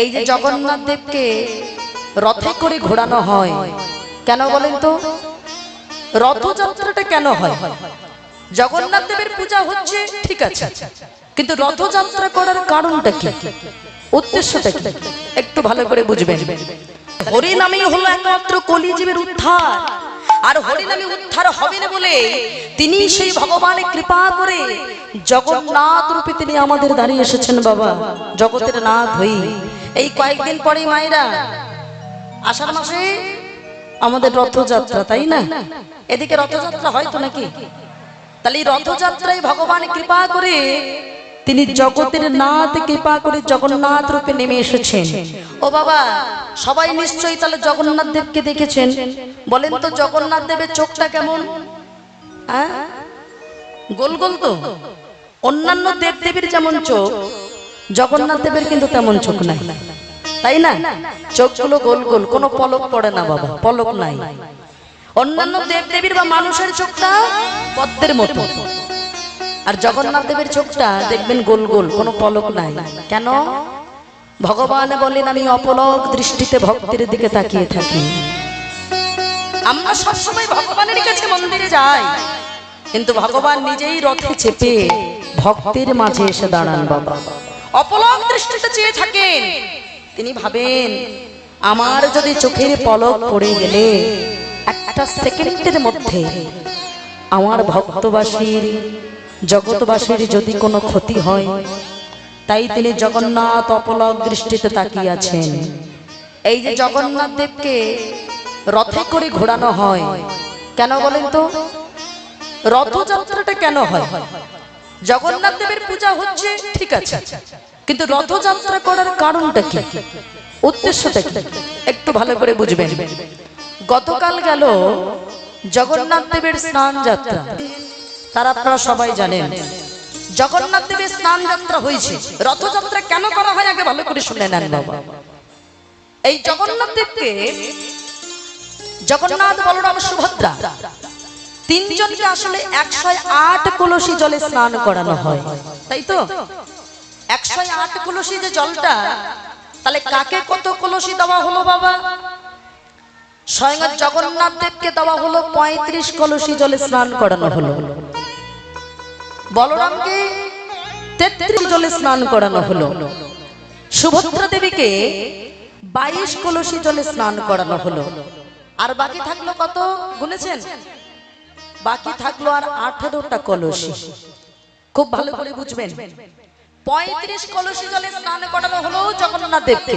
এই যে জগন্নাথ দেবকে রথে করে ঘোরানো হয় কেন বলেন তো? রথযাত্রাটা কেন হয়? জগন্নাথ দেবের পূজা হচ্ছে ঠিক আছে। কিন্তু রথযাত্রা করার কারণটা কি? উদ্দেশ্যটা কি? একটু ভালো করে বুঝবেন। হরি নামেই হলো একমাত্র কলিজীবের উদ্ধার। আর হরি নামে উদ্ধার হবে না বলে তিনি সেই ভগবানের কৃপা করে জগন্নাথ রূপে তিনি আমাদের দাঁড়িয়ে এসেছেন বাবা। জগতের নাথ হই। এই কয়েকদিন পরে মায়েরা আষাঢ় মাসে আমাদের রথযাত্রা তাই না? এদিকে রথযাত্রা হয় তো নাকি? তাহলে এই রথযাত্রায় ভগবান কৃপা করে তিনি জগতের নাথ, কৃপা করে জগন্নাথ রূপে নেমে এসেছেন। ও বাবা, সবাই নিশ্চয়ই তাহলে জগন্নাথ দেবকে দেখেছেন। বলেন তো জগন্নাথ দেবের চোখটা কেমন? গোল গোল তো। অন্যান্য দেব দেবীর যেমন চোখ, জগন্নাথ দেবের কিন্তু তেমন চোখ নাই। তাই না? চোখগুলো গোল গোল, কোনো পলক পড়ে না বাবা, পলক নাই। অন্যান্য দেব দেবীর বা মানুষের চোখটা পদ্মের মতো। আর জগন্নাথ দেবের চোখটা দেখবেন গোল গোল, কোনো পলক নাই। কেন? ভগবান বলেন, আমি অপলক দৃষ্টিতে ভক্তের দিকে তাকিয়ে থাকি। আমরা সবসময় ভগবানের কাছে মন্দিরে যাই, কিন্তু ভগবান নিজেই রথে চেপে ভক্তের মাঝে এসে দাঁড়ান বাবা। অপলক দৃষ্টিতে চেয়ে থাকেন। তিনি ভাবেন, আমার যদি চোখের পলক পড়ে গেলে একটা সেকেন্ডের মধ্যে আমার ভক্তবাসীর জগৎবাসীর যদি কোনো ক্ষতি হয়, তাই তিনি জগন্নাথ অপলক দৃষ্টিতে তাকিয়ে আছেন এই যে জগন্নাথ দেবকে রথে করে ঘোরানো হয়, কেন বলেন তো? রথযাত্রাটা কেন হয়? জগন্নাথ দেবের পূজা হচ্ছে, ঠিক আছে, কিন্তু রথযাত্রা করার কারণটা কি? উদ্দেশ্যটা কি? একটু ভালো করে বুঝবেন। গতকাল গেল জগন্নাথ দেবের স্নান যাত্রা তারা আপনারা সবাই জানেন। জগন্নাথ দেবের স্নান যাত্রা হয়েছে। রথযাত্রা কেন করা হয় আগে ভালো করে শুনে নেন বাবা। এই জগন্নাথ দেবকে জগন্নাথ বলরাম সুভদ্রা তিনজনকে আসলে একশো আট কলসি জলে স্নান করানো হয়। তাই তো? একশো আট কলসি যে জলটা, তাহলে কাকে কত কলসি দেওয়া হলো বাবা? স্বয়ং জগন্নাথ দেবকে দেওয়া হলো পঁয়ত্রিশ কলসি জলে স্নান করানো হলো। বলরামকে তেত্রিশ জলে স্নান করানো হলো। সুভদ্রা দেবীকে বাইশ কলসি জলে স্নান করানো হলো। আর বাকি থাকল কত গুনেছেন? বাকি থাকল আর আঠেরোটা কলসি। খুব ভালো করে বুঝবেন। পঁয়ত্রিশ কলসি জলে স্নান করানো হলো জগন্নাথ দেবকে।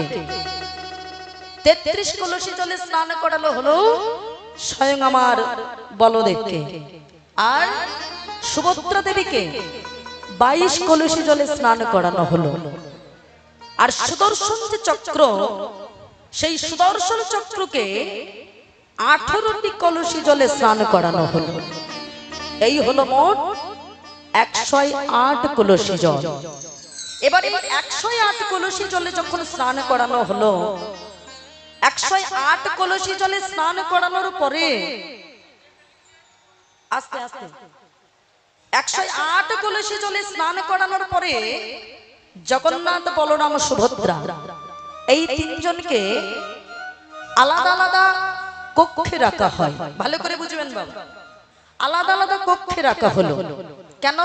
তেত্রিশ কলসি জলে স্নান করানো হলো স্বয়ং আমার বলদেবকে। আর সুভদ্রা দেবীকে বাইশ কলসি জলে স্নান করানো হলো। আর সুদর্শন যে চক্র, সেই সুদর্শন চক্রকে আঠারোটি কলসি জলে স্নান করানো হলো। এই হলো মোট একশো আট কলসি জল। এবার এই একশো আট কলসি জলে যখন স্নান করানো হলো একশো আট কলসি জলে স্নান করানোর পরে আস্তে আস্তে একশো আট কলসি জলে স্নান করানোর পরে জগন্নাথ বলরাম সুভদ্রা। এই তিনজনকে আলাদা আলাদা কক্ষে রাখা হয়। ভালো করে বুঝবেন বাবা। আলাদা আলাদা কক্ষে রাখা হলো। কেন?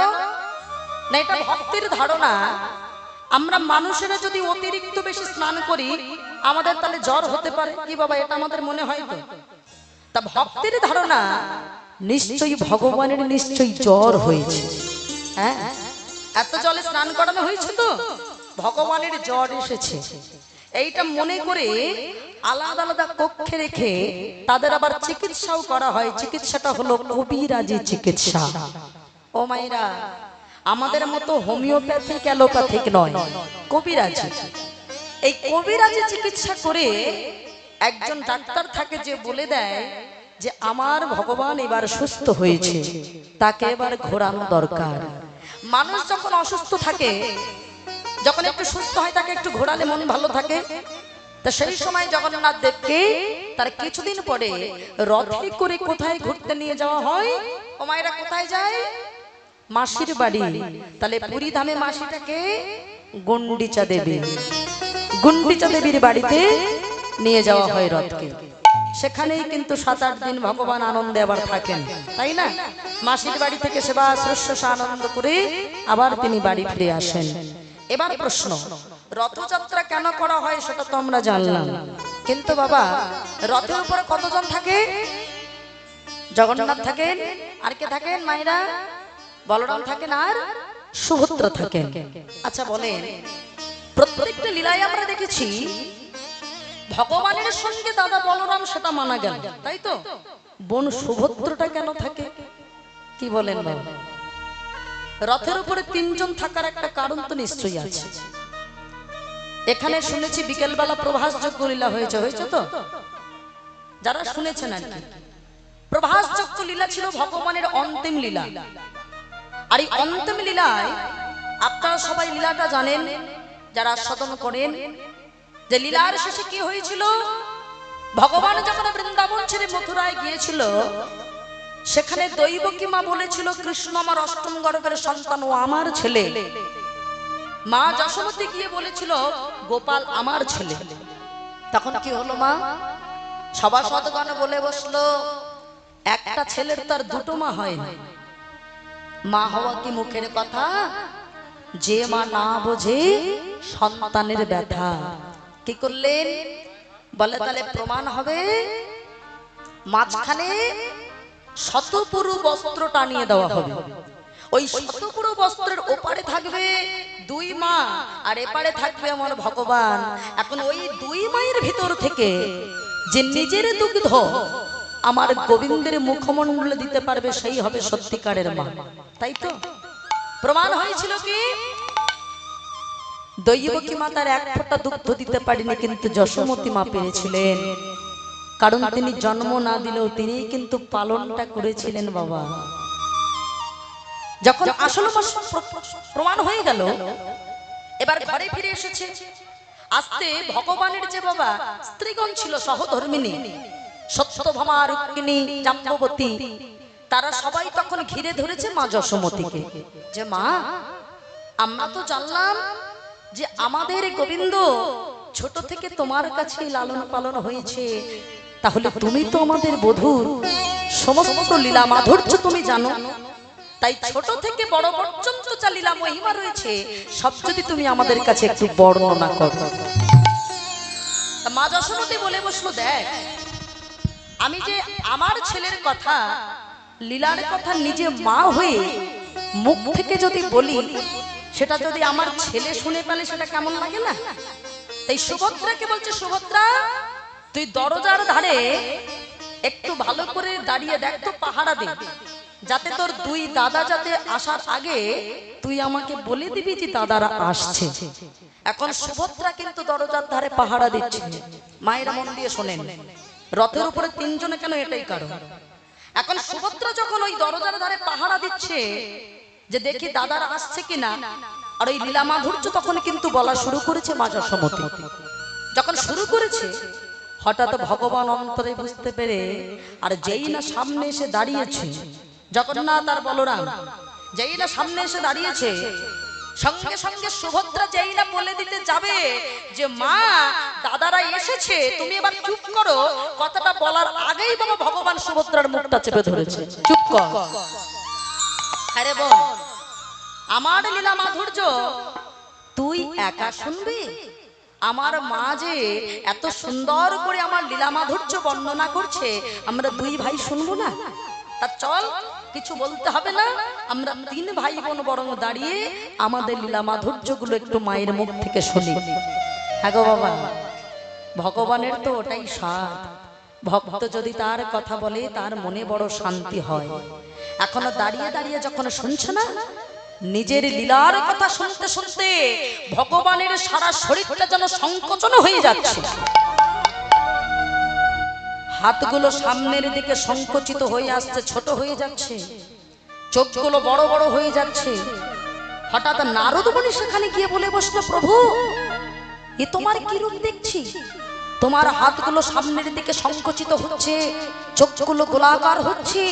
না এটা ভক্তির ধারণা। আমরা মানুষেরা যদি অতিরিক্ত বেশি স্নান করি আমাদের তাহলে জ্বর হতে পারে। কি বাবা এটা আমাদের মনে হয় তো? তা ভক্তির ধারণা। নিশ্চয়ই ভগবানের নিশ্চয়ই জ্বর হয়েছে। হ্যাঁ? এত জলে স্নান করানো হয়েছে তো? ভগবানের জ্বর এসেছে। এইটা মনে করে আলাদা আলাদা কক্ষে রেখে তাদের আবার চিকিৎসাও করা হয়। চিকিৎসাটা হলো কবিরাজি চিকিৎসা। ও মাইরা আমাদের মতো হোমিওপ্যাথিক, অ্যালোপ্যাথিক নয়, কবিরাজি। এই কবিরাজি চিকিৎসা করে একজন ডাক্তার থাকে যে বলে দেয় যে আমার ভগবান এবার সুস্থ হয়েছে, তাকে এবার ঘোরানো দরকার। মানুষ যখন অসুস্থ থাকে, যখন একটু সুস্থ হয়, তাকে একটু ঘোরালে মন ভালো থাকে। তা সেই সময় জগন্নাথ দেবকে তার কিছুদিন পরে রথে করে কোথায় ঘুরতে নিয়ে যাওয়া হয়? ও মায়েরা কোথায় যায়? মাসির বাড়ি। তাহলে পুরী ধামে মাসিটাকে গন্ডিচা দেবে, গুন্ডিচা দেবীর বাড়িতে নিয়ে যাওয়া হয় রথকে। সেখানেই কিন্তু সাত আট দিন ভগবান আনন্দে আবার থাকেন। তাই না? মাসির বাড়ি থেকে সেবা শুশ্রূষা আনন্দ করে আবার তিনি বাড়ি ফিরে আসেন। এবার প্রশ্ন, রথযাত্রা কেন করা হয় সেটা তো আমরা জানলাম। কিন্তু বাবা, রথের উপরে কতজন থাকে? জগন্নাথ থাকেন, আর কে থাকেন মায়েরা? বলরাম থাকেন আর সুভদ্রা থাকেন। আচ্ছা বলেন, প্রত্যেকটা লীলায় আমরা দেখেছি ভগবানের সঙ্গে দাদা বলরাম সেটা মানা গেল, তাই তো? বোন সুভদ্রটা কেন থাকে? কি বলেন রথের উপরে তিনজন থাকার একটা কারণ তো নিশ্চয়ই আছে। এখানে শুনেছি বিকেলবেলা প্রভাসযোগ্য লীলা হয়েছে হয়েছে তো? যারা শুনেছেন আর কি। প্রভাসযোগ্য লীলা ছিল ভগবানের অন্তিম লীলা। আর এই অন্তিম লীলায় আপনারা সবাই লীলাটা জানেন, যারা আস্বাদন করেন যে লীলার শেষে কি হয়েছিল? ভগবান যখন বৃন্দাবন ছেড়ে মথুরায় গিয়েছিল, সেখানে দৈবকী মা বলেছিল, কৃষ্ণ আমার অষ্টম গর্ভের সন্তান ও আমার ছেলে। মা যশোমতী গিয়ে বলেছিল, গোপাল আমার ছেলে। তখন কি হলো মা? সভাসদগণ বলে বসল, একটা ছেলের তার দুটো মা হয় না। মা হওয়া কি মুখের কথা? যে মা না বোঝে সন্তানের ব্যথা। কি করলেন? বলে তাহলে প্রমাণ হবে। মাঝখানে শতপুরু বস্ত্র টানিয়ে দেওয়া হবে। ওই শতপুরু বস্ত্রের ওপারে থাকবে দুই মা, আর এপারে থাকবে আমার ভগবান। এখন ওই দুই মায়ের ভিতর থেকে যে নিজের দুগ্ধ আমার গোবিন্দের মুখমণ্ডলে দিতে পারবে, সেই হবে সত্যিকারের মা। তাই তো? প্রমাণ হয়েছিল কি? দৈবকী মাতার এক ফোঁটা দুগ্ধ দিতে পারেনি কিন্তু যশোমতী মা পেরেছিলেন। কারণ তিনি জন্ম না দিলেও তিনি কিন্তু পালনটা করেছিলেন বাবা। যখন আসল প্রমাণ হয়ে গেল, এবার ঘরে ফিরে এসেছে। আস্তে ভগবানের যে বাবা স্ত্রীগণ ছিল সহধর্মিনী সত্যভামা রুক্মিণী জাম্বতী তারা সবাই তখন ঘিরে ধরেছে মা যশোমতীকে। যে মা, আমরা তো জানলাম যে আমাদের গোবিন্দ ছোট থেকে তোমার কাছে লালন পালন হয়েছে। তাহলে তুমি তো আমাদের বধূর সমস্ত লীলা মাধুর্য তুমি জানো। তাই ছোট থেকে বড় পর্যন্ত যা লীলা মহিমা রয়েছে। সব যদি তুমি আমাদের কাছে একটু বর্ণনা করো। মা যশোমতী বলে বসল দেখ আমি যে আমার ছেলের কথা লীলার কথা নিজে মা হয়ে মুখ থেকে যদি বলি সেটা যদি আমার ছেলে শুনে পেলে সেটা কেমন লাগে না? তাই সুভদ্রাকে বলছে সুভদ্রা তুই দরজার ধারে একটু ভালো করে দাঁড়িয়ে দেখ তো পাহারা দে। যাতে তোর দুই দাদা যাতে আসার আগে তুই আমাকে বলে দিবি যে দাদারা আসছে। এখন সুভদ্রা কিন্তু দরজার ধারে পাহারা দিচ্ছে। মায়েরা মন দিয়ে শোনেন। রথের উপরে তিনজনে কেন এটাই কারণ? এখন সুভদ্রা যখন ওই দরজার ধারে পাহারা দিচ্ছে যে দেখি দাদার আসছে কিনা। আর ওই লীলা মাধুর্য তখন কিন্তু বলা শুরু করেছে মাজা সমতি। যখন শুরু করেছে হঠাৎ ভগবান অন্তরে বুঝতে পেরে আর যেই না সামনে এসে দাঁড়িয়েছে জগন্নাথ আর বলরাম যেই না সামনে এসে দাঁড়িয়েছে সঙ্গে সঙ্গে সুভদ্রা যেই না বলে দিতে যাবে যে মা দাদারা এসেছে তুমি এবার চুপ করো। কথাটা বলার আগেই বাবা ভগবান সুভদ্রার মুখটা চেপে ধরেছে। চুপ কর। আরে বোন, আমার লীলা মাধুর্য তুই একা শুনবি? আমার মা যে এত সুন্দর করে আমার লীলা মাধুর্য বর্ণনা করছে, আমরা দুই ভাই শুনব না? তা চল, কিছু বলতে হবে না। আমরা তিন ভাই বোন বরং দাঁড়িয়ে আমাদের লীলা মাধুর্যগুলো একটু মায়ের মুখ থেকে শুনি। হ্যাঁ গো বাবা, ভগবানের তো ওটাই স্বাদ। ভক্ত যদি তার কথা বলে, তার মনে বড় শান্তি হয়। এখনও দাঁড়িয়ে দাঁড়িয়ে যখন শুনছে না নিজের লীলার কথা শুনতে শুনতে ভগবানের সারা শরীরটা যেন সংকোচন হয়ে যাচ্ছে। হাতগুলো সামনের দিকে সংকুচিত হয়ে আসছে ছোট হয়ে যাচ্ছে। চোখগুলো বড় বড় হয়ে যাচ্ছে। হঠাৎ নারদ মুনি সেখানে গিয়ে বলে বসল প্রভু এ তোমার কি রূপ দেখছি? তোমার হাতগুলো সামনের দিকে সংকুচিত হচ্ছে চোখগুলো গোলাকার হচ্ছে।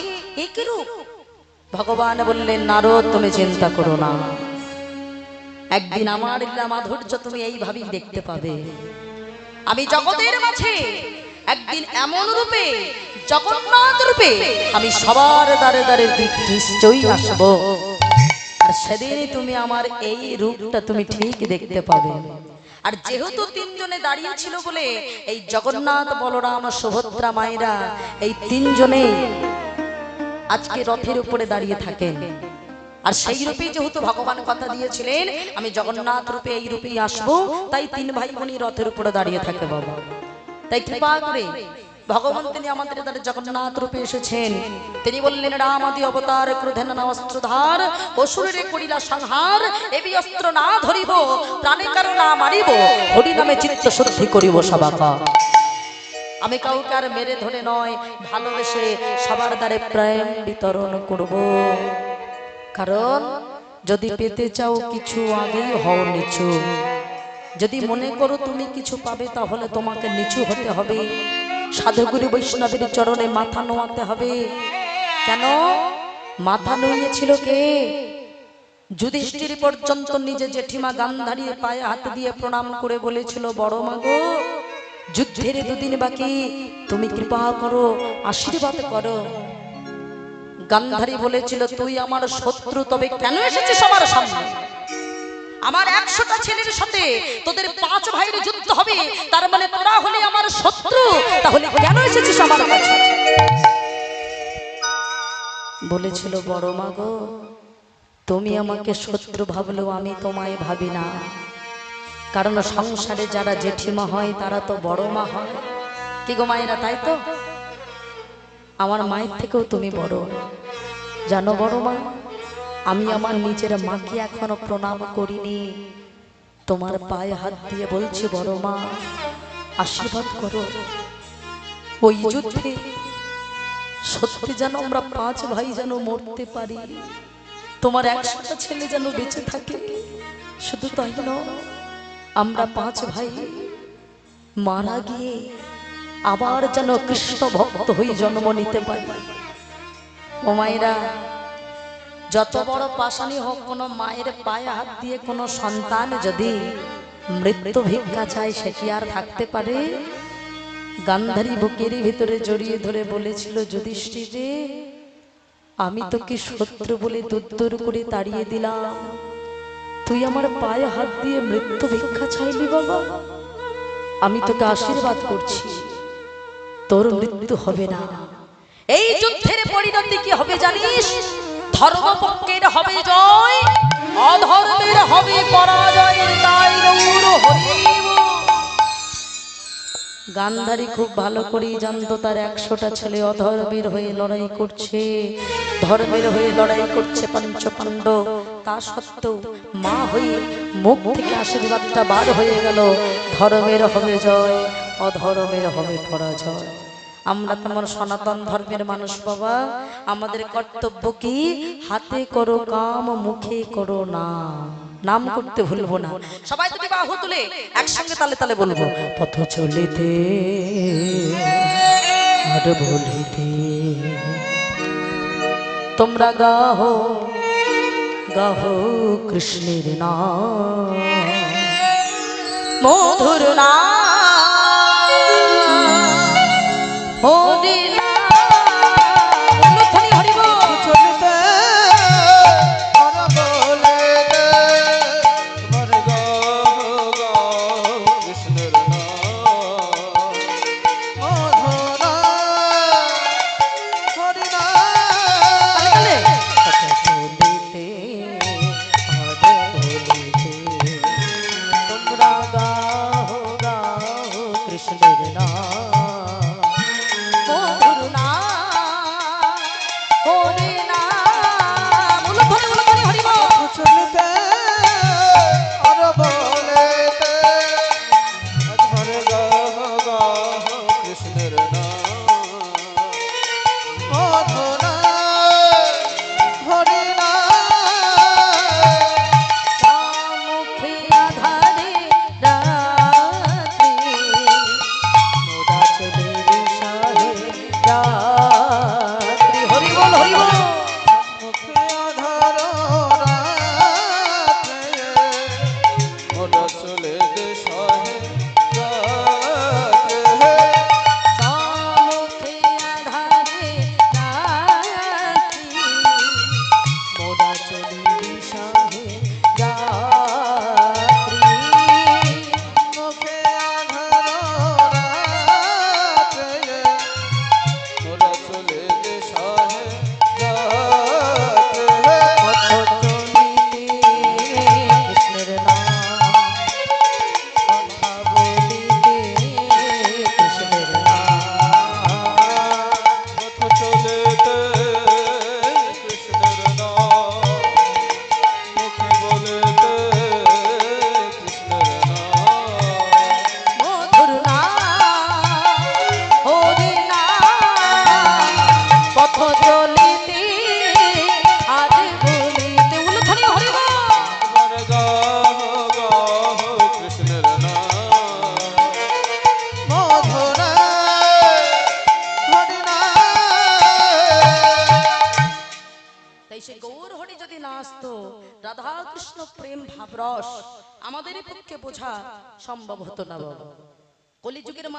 এ কি রূপ? ভগবান বললেন, নারদ, তুমি চিন্তা করো না। একদিন আমার লীলা মাধুর্য তুমি এইভাবেই দেখতে পাবে। আমি জগতের মাঝে একদিন এমন রূপে, জগন্নাথ রূপে আমি সবার দ্বারে দ্বারে নিশ্চয়ই আসব। আর সেদিনই তুমি আমার এই রূপটা তুমি ঠিক দেখতে পাবে। আর যেহেতু তিনজনে দাঁড়িয়ে ছিল বলে, এই জগন্নাথ, বলরাম, সুভদ্রা মায়েরা, এই তিনজনে আজকে রথের উপরে দাঁড়িয়ে থাকেন। আর সেই রূপে যেহেতু ভগবান কথা দিয়েছিলেন, আমি জগন্নাথ রূপে এই রূপেই আসব, তাই তিন ভাই বোনই রথের উপরে দাঁড়িয়ে থাকে বাবা। তাই কৃপা করে ভগবান তিনি আমাদের দ্বারা জগন্নাথ রূপে এসেছেন। তিনি বললেন রাম আদি অবতার ক্রোধেন অস্ত্রধার, অসুরের করিলা সংহার এবি অস্ত্র না ধরিব, প্রাণে কারও না মারিব হরি নামে চিত্ত শুদ্ধি করিব সবাকা। আমি কাউকে আর মেরে ধরে নয়, ভালোবেসে সবার দ্বারে প্রেম বিতরণ করব। কারণ যদি পেতে চাও কিছু আগেই হও নিচু। যদি মনে করো তুমি কিছু পাবে, তাহলে তোমাকে নিচু হতে হবে। সাধুগুরু বৈষ্ণবের চরণে মাথা নোয়াতে হবে। কেন? মাথা নুইয়েছিল কে? যুধিষ্ঠির পর্যন্ত নিজে জেঠিমা গান্ধারী পায়ে হাত দিয়ে প্রণাম করে বলেছিল, বড় মাগো যুদ্ধের দুদিন বাকি, তুমি কৃপা করো, আশীর্বাদ করো। গান্ধারী বলেছিল, তুই আমার শত্রু, তবে কেন এসেছিস আমার সামনে? আমার একশোটা ছেলের সাথে তোদের পাঁচ ভাইয়ের যুদ্ধ হবে, তার মানে তোরা হলে আমার শত্রু, তাহলে কেন এসেছিস আমার কাছে বলেছিল, বড় মা গো, তুমি আমাকে শত্রু ভাবলেও আমি তোমায় ভাবি না। কারণ সংসারে যারা জেঠিমা হয়, তারা তো বড় মা হয়। কি গো মায়েরা, তাই তো? আমার মায়ের থেকেও তুমি বড়। জানো বড় মা, আমি আমার নিজের মাকে এখনও প্রণাম করিনি। তোমার পায়ে হাত দিয়ে বলছি, বড় মা, আশীর্বাদ করো। ওই যুদ্ধে সত্যি যেন আমরা পাঁচ ভাই যেন মরতে পারি। তোমার একশোটা ছেলে যেন বেঁচে থাকে, শুধু তাই নয় আমরা পাঁচ ভাই মারা গিয়ে আবার যেন কৃষ্ণ ভক্ত হয়ে জন্ম নিতে পারি। ও মায়েরা, যত বড় পাশানি হোক, কোনো মায়ের পায়ে হাত দিয়ে কোনো সন্তান যদি মৃত্যু ভিক্ষা চায় সে কি আর থাকতে পারে? গান্ধারী বুকের ভিতরে জড়িয়ে ধরে বলেছিল, যুধিষ্ঠির, আমি তোকে শত্রু বলে দুদ্দুর করে তাড়িয়ে দিলাম। তুই আমার পায়ে হাত দিয়ে মৃত্যু ভিক্ষা চাইলি বাবা? আমি তোকে আশীর্বাদ করছি। তোর মৃত্যু হবে না। এই যুদ্ধের পরিণতি কি হবে জানিস? ধর্মপক্ষের হবে জয় অধর্মের হবে পরাজয় তাই হরিব গান্ধারী খুব ভালো করেই জানতো তার একশোটা ছেলে অধর্মের হয়ে লড়াই করছে। ধর্মের হয়ে লড়াই করছে পঞ্চ পাণ্ডব তা সত্ত্বেও মা হয়ে মুখ থেকে আশীর্বাদটা বার হয়ে গেল। ধর্মের হবে জয়, অধর্মের হবে পরাজয়। আমরা তোমার সনাতন ধর্মের মানুষ বাবা। আমাদের কর্তব্য কি? হাতে করো কাম, মুখে করো না। নাম করতে ভুলবো না। সবাই তুমি বাহু তুলে একসঙ্গে তালে তালে বলব, পথ চলিতে আর বলিতে তোমরা গাহ গাহ কৃষ্ণের নাম। মধুর নাম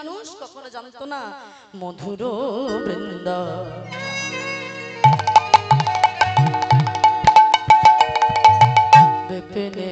মানুষ কখনো জানত না। মধুর বৃন্দ। পেনে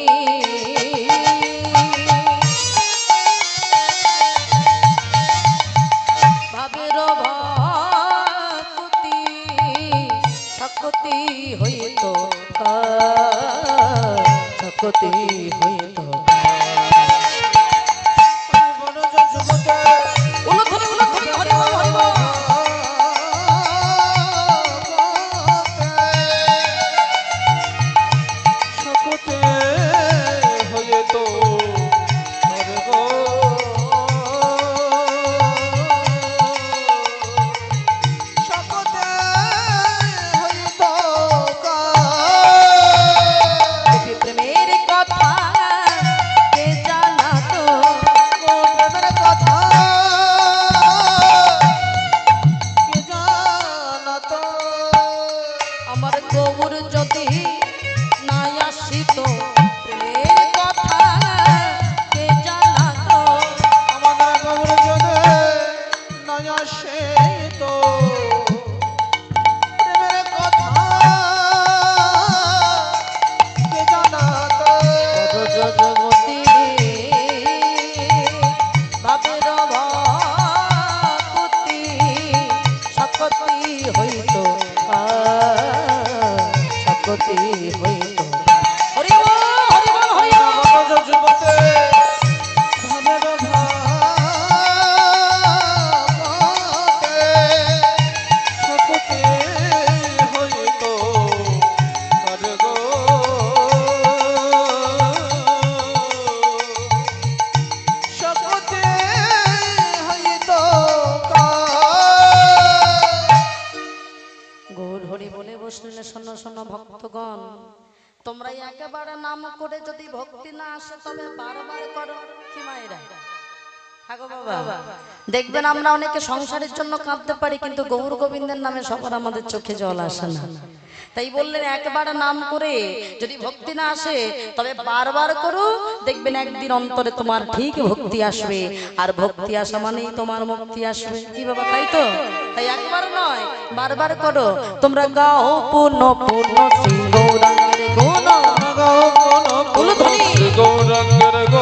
জগতে হয়ে আমরা অনেকে সংসারের জন্য কাঁদতে পারি, কিন্তু গৌর গোবিন্দের নামে সবার আমাদের চোখে জল আসে না। তাই বললেন, একবার নাম করে যদি ভক্তি না আসে, তবে বারবার করো, দেখবেন একদিন অন্তরে তোমার ঠিক ভক্তি আসবে। আর ভক্তি আসা মানেই তোমার মুক্তি আসবে। কি বাবা তাই তো? তাই একবার নয়, বারবার করো। তোমরা গাও পূর্ণ পূর্ণ সিংহ গৌরাঙ্গ গৌরাঙ্গের গৌরাঙ্গ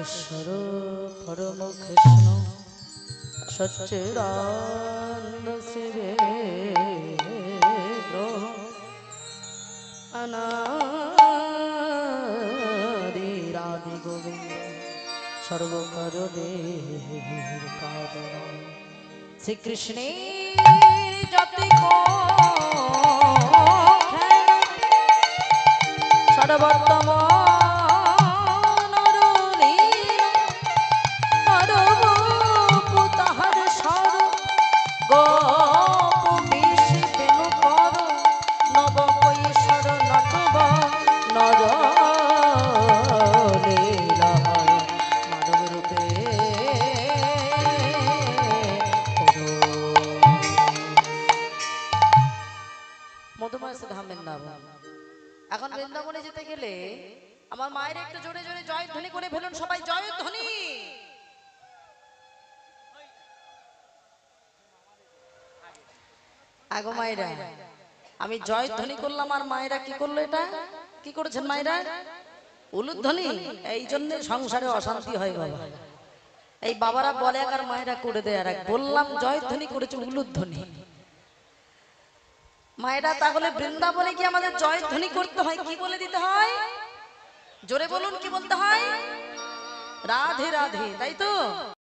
ঈশ্বর পরম কৃষ্ণ সচ্চিদানন্দ শিবে অনাদি গোবিন্দ কারণ শ্রীকৃষ্ণের যতি সর্বর্তমান আগো মায়েরা। আমি জয়ধ্বনি করলাম আর মায়েরা কি করল এটা? কি করেছেন মায়েরা? উলুধ্বনি? এই জন্য সংসারে অশান্তি হয় বাবা। এই বাবারা বলে এক আর মায়েরা করে দেয় আর এক বললাম জয়ধ্বনি করেছে উলুধ্বনি। মায়েরা তাহলে বৃন্দাবনে কি আমাদের জয় ধ্বনি করতে হয় কি বলে দিতে হয়? জোরে বলুন কি বলতে হয়? রাধে রাধে তাই তো?